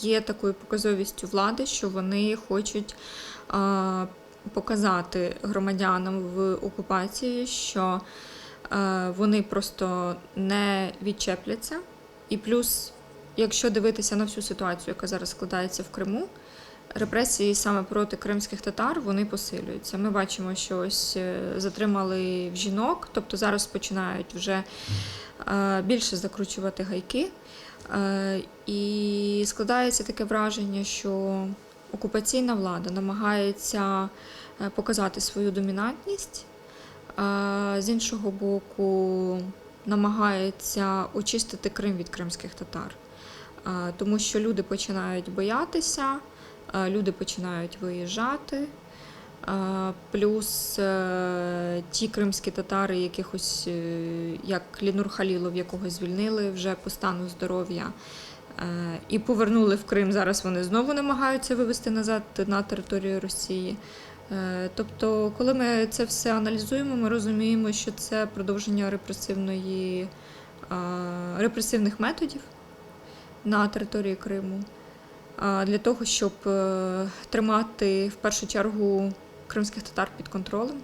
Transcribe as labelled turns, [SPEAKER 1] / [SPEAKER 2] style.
[SPEAKER 1] є такою показовістю влади, що вони хочуть показати громадянам в окупації, що е, вони просто не відчепляться. І плюс, якщо дивитися на всю ситуацію, яка зараз складається в Криму, репресії саме проти кримських татар вони посилюються. Ми бачимо, що ось е, затримали в жінок, тобто зараз починають вже е, більше закручувати гайки. Е, І складається таке враження, що окупаційна влада намагається показати свою домінантність, з іншого боку, намагається очистити Крим від кримських татар. Тому що люди починають боятися, люди починають виїжджати. Плюс е, ті кримські татари, якихось, е, як Лінур Халілов, якого звільнили вже по стану здоров'я, е, і повернули в Крим. Зараз вони знову намагаються вивести назад на територію Росії. Е, Тобто, коли ми це все аналізуємо, ми розуміємо, що це продовження репресивної, е, репресивних методів на території Криму для того, щоб е, тримати в першу чергу кримських татар під контролем.